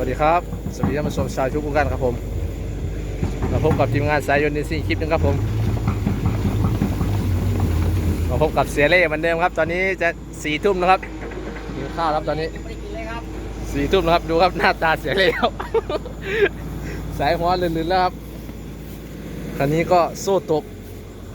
วัสดีครับ สวัสดีท่านผู้ชมชาวทุกท่านครับผมมาพบกับทีมงานสายยนต์ดินซิ่งคลิปหนึงครับผมมาพบกับเสียเล่เหมือนเดิมครับ ตอนนี้จะสี่ทุ่มนะครับกินข้าวครับตอนนี้สี่ทุ่มนะครับดูครับหน้าตาเสียเล่ครับสายหัวลื่นๆแล้วครับคันนี้ก็โซ่ตก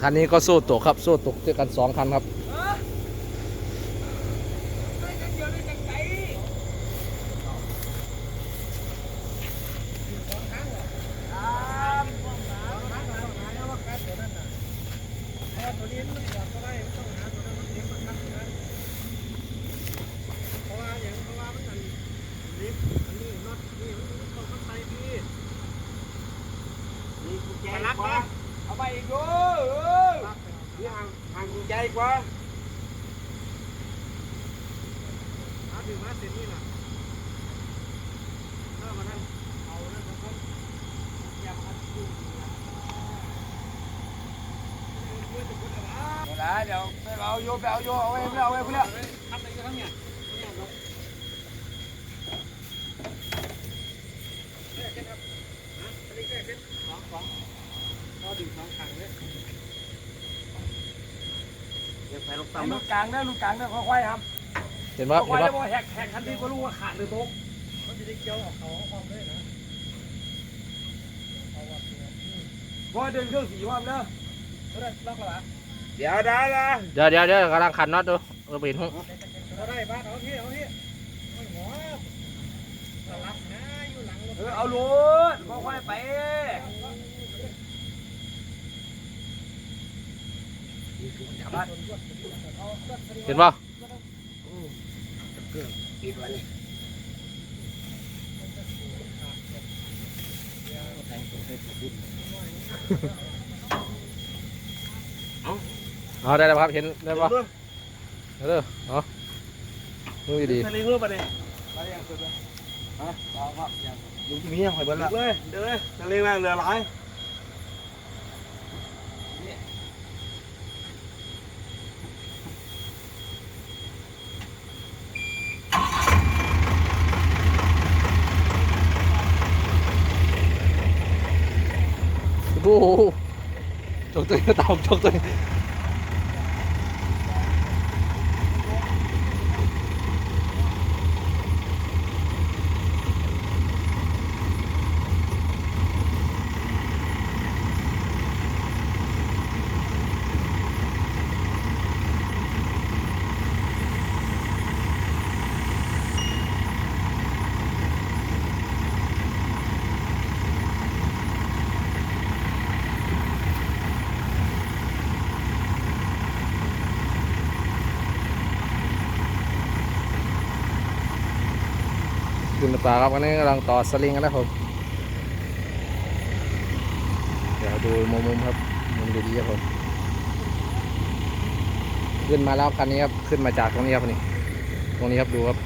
คันนี้ก็โซ่ตกครับโซ่ตกด้วยกันสองคันครับ มาลักมาเอาไปอีกดูนี่ห่าง ห่างกุญแจอีกว่าเอาถึงมาเสร็จนี่น่ะเริ่มมานั่นเอานั่นมาคนอย่ามาดูแล้วเดี๋ยวไป เอาโยไปเอาโยเอาไว้ไม่เอาไว้เพื่อนทำอะไรกันทั้งเนี่ยสองสองก็ดึงสองขังเลยเดี๋ยวไปลูกต่ำลูกกลางนะลูกกลางนะค่อยๆครับเห็นไหมครับค่เห็อนยไหมๆแล้วพอแหกแหกทันทีก็รู้ว่าขาดหรือตกมันจะได้เกี่ยวออกเขาออกเลยนะพอเดินเครื่องสีว่าเนอะล็อกแล้วเดี๋ยวได้ละเดี๋ยวเดี๋ยวเดี๋ยวกำลังขันน็อตดูเออไปเห็นห้องเอาได้บ้านเอาที่เอาที่ไม่หัวรับนะอยู่หลังเออเอาลูดค่อยๆไป เห็นป่ะเอาได้แล้วครับ เห็นได้ป่ะเออเอาดูดีสลิงรูปไปเลยไปอย่างสุดเลยฮะเอาครับอย่างลุงมีอย่างหอยเบิ้ลละเลยเดี๋ยวเลยสลิงนั่งเรือหลาย โอ้โหจกตัวเมจกตัวเองขึ้นมาตาครับอันนี้กำลังต่อสลิงกันนะครับเดี๋ยวดูมุมมุมครับมุมดีๆครับผมขึ้นมาแล้วคันนี้ครับขึ้นมาจากตรงนี้ครับนี่ตรงนี้ครับดูครับ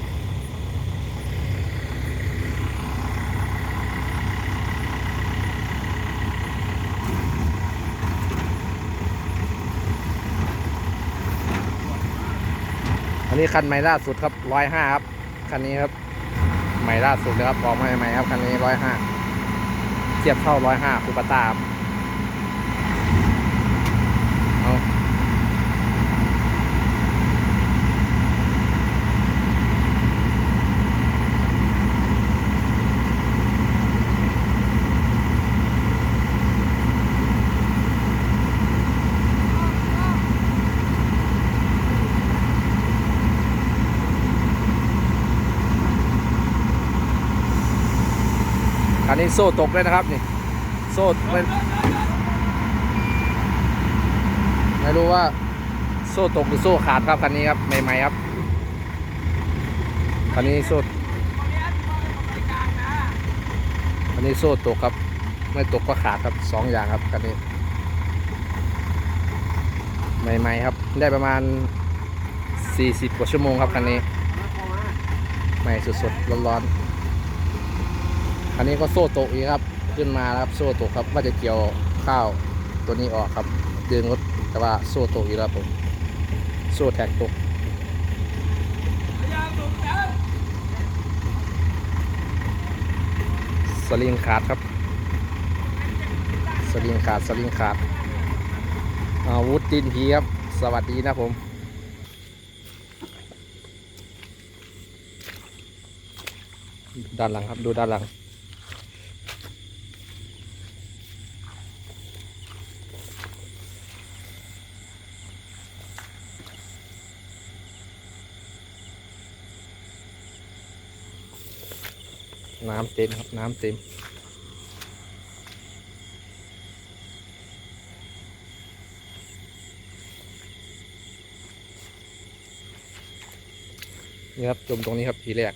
อันนี้คันใหม่ล่าสุดครับร้อยห้าครับ คันนี้ครับ ใหม่ล่าสุดเลยครับออกมาใหม่ครับคันนี้ร้อยห้าเทียบเท่าร้อยห้าคูปต้าครับเอาคั นี้โซ่ตกเลยนะครับนี่ โซ่ไม่ไม่รู้ว่าโซ่ตกหรือโซ่ขาดครับคันนี้ครับใหม่ๆครับคันนี้โซ่คันนี้โซ่ตกครับ ไม่ตกก็ขาดครับสองอย่างครับคันนี้ใหม่ๆครับ ได้ประมาณ 40 กว่าชั่วโมงครับคันนี้ ใหม่สดๆร้อนๆ คันนี้ก็โซ่ตกอีกครับ ขึ้นมาครับโซ่ตกครับว่าจะเกี่ยวข้าวตัวนี้ออกครับดึงรถแต่ว่าโซ่ตกอีกแล้วครับผมโซ่แท็กตกสลิงขาดครับสลิงขาดสลิงขาดอาวุธตีนผีครับ สวัสดีนะผมด้านหลังครับดูด้านหลัง น้ำเต็มครับ น้ำเต็ม นี่ครับ จมตรงนี้ครับทีแรก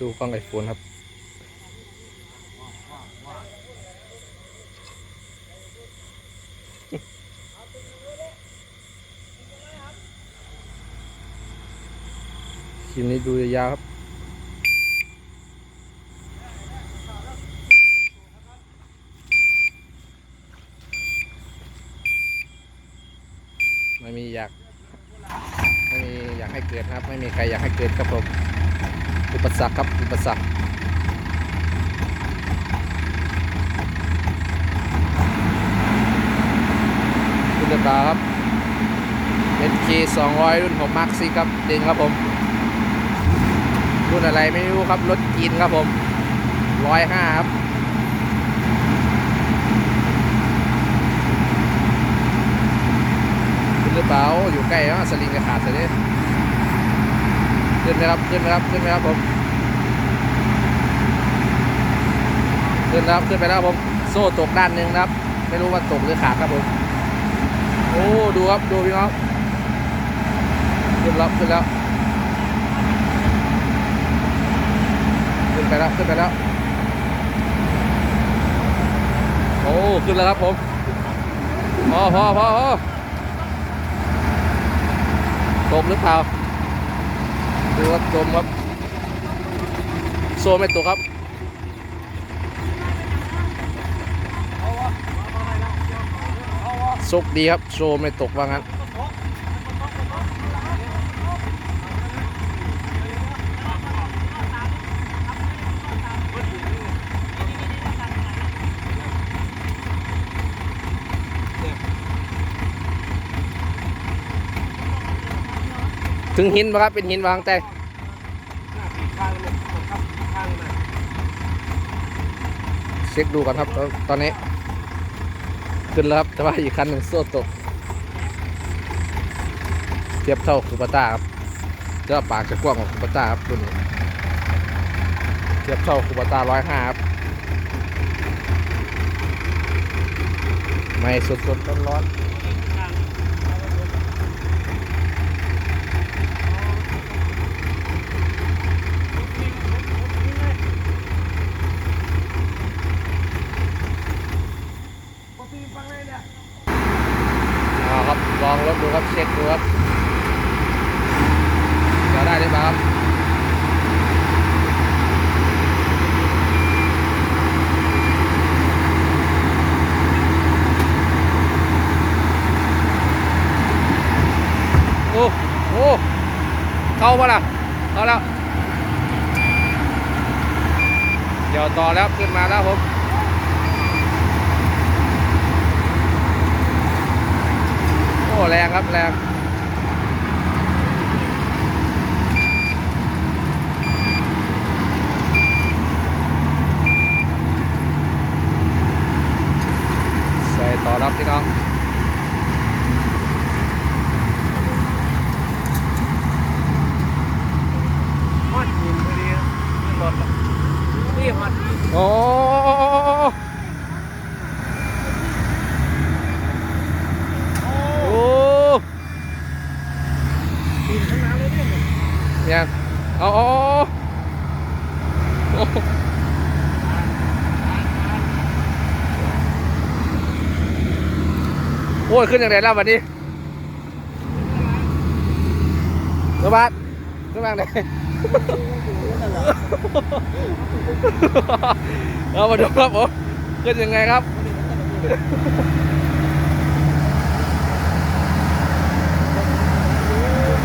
ดูกล้องไอโฟนครับ คลิปนี้ดูยาวครับ ไม่มีอยาก ไม่มีอยากให้เกิดนะครับ ไม่มีใครอยากให้เกิดครับผม อุปสรรคครับ อุปสรรค คุณเด ตาครับเป็นเค200 รุ่นของมาร์คซีครับด่นครับผม รุ่นอะไรไม่รู้ครับรถจีนครับผม105ครับขึ้นหรือเปล่าอยู่ใกล้แล้วสลิงจะขาดเลยขึ้นไหมครับขึ้นไหมครับขึ้นไหมครับผมขึ้นแล้วครับขึ้นไปแล้วครับผม โซ่ตกด้านหนึ่งครับ ไม่รู้ว่าตกหรือขาดครับผม โอ้ดูครับดูพี่น้องขึ้นแล้วขึ้นแล้วขึ้นไปแล้วขึ้นไปแล้วโอ้ขึ้นแล้วครับผมพอพอพอพอตกหรือเปล่าดูครับจมครับโซ่ไม่ตกครับ สุกดีครับโซ่ไม่ตกว่างั้นถึงหินปะครับเป็นหินวางแต่ข้างเช็คดูกันครับตอนนี้ ขึ้นแล้วครับ แต่ว่าอีกคันหนึ่งโซ่ตก เทียบเท่าคูปาต้าครับแต่ว่าปากจะกว้างกว่าคูปาต้าครับตัวนี้ เทียบเท่าคูปาต้าร้อยห้าครับ ไม่สดสดร้อนร้อนๆเอาครับ ลองรถดูครับ เช็คดูครับเดี๋ยวได้หรือเปล่าครับ โอ้โอ้เข้า ปะล่ะเอาแล้วเดี๋ยวต่อแล้วขึ้นมาแล้วผมโอ้แรงครับแรง ใส่ต่อรับพี่น้อง ฮอดหินพอดีขึ้นรถละนี่ฮอดหิน โอ้โอ้ หินทั้งนั้นเลยเนี่ย เนี่ ยเอาเอาเอาโอ้โอ้ยขึ้นอย่างไรแล้ววันนี้รถบัสขึ้นมาไหนเรามาดูครับผมขึ้นยังไงครับ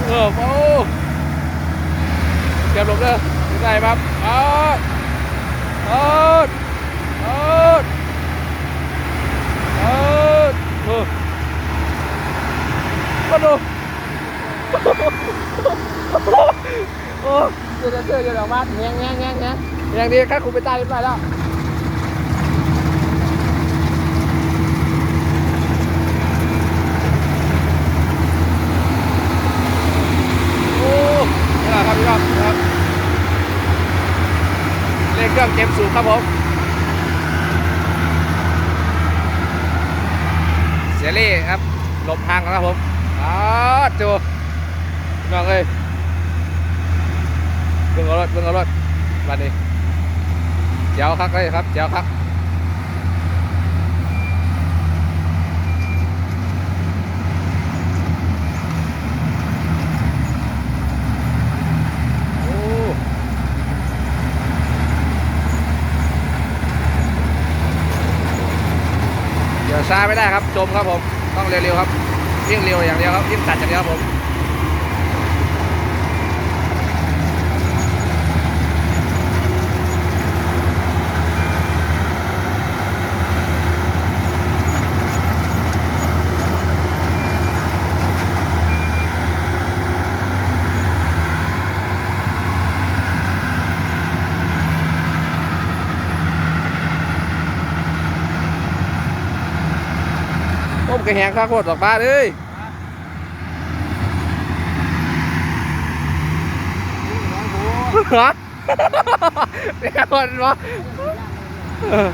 เออโอ้เก็บลงเด้ ไปครับเอาเอาเอาเอดเออมาดูโอ้เดี๋ยวเดี๋ยวเดี๋ยวเดี๋ยวมาแงงแงงแงงแงงอย่างนี้ข้าครูไปใต้เรียบร้อยแล้ว โอ้นี่แหละครับพี่ครับครับเล่นเครื่องเกมสูง ครับผมเสียเล่ครับหลบทางครับผมอ๋อจูน้องเอ้ยเบิ่งเอารถเบิ่งเอารถวันนี้เจ้าคักเลยครับเจ้าคัก โอ้เดี๋ยว ช้าไม่ได้ครับจมครับผมต้องเร็วๆครับยิ่งเร็วอย่างเดียวครับยิ่งตัดอย่างเดียวครับผม ก็แหงข้าโคตรดอกบ้าเอ้ยฮะเดี๋ยวก่อนวะเออ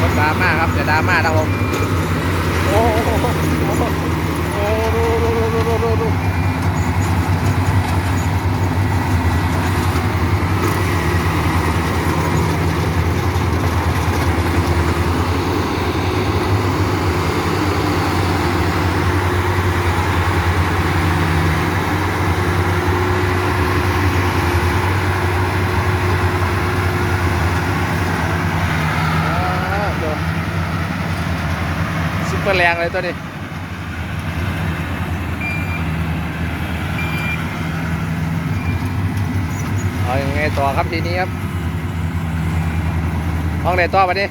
รถดราม่าครับเดี๋ยวดรา ม่านะครับผม โอ้โหโอ้โหโอ้โหดูดูดูดูดูดูอ่าดูซุปเปอร์แร งเลยตัวนี้เอายังไงต่อครับทีนี้ครับห้องไหนต่อวันนี้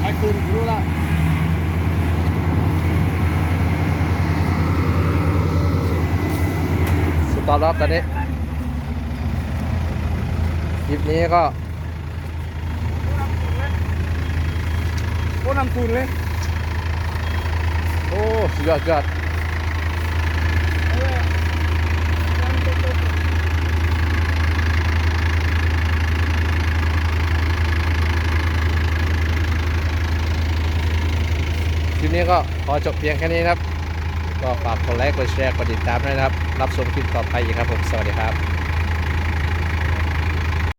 ไอ้คุณรู้ละสตอปแล้วตอนนี้ คลิปนี้ก็โอ้นำคุณเลย โอ้สุดยอดสุดยอดคลิปนี้ก็ขอจบเพียงแค่นี้นะครับ ก็ฝากกดไลค์กดแชร์กดติดตามด้วยนะครับ รับชมคลิปต่อไปอีกครับผม สวัสดีครับ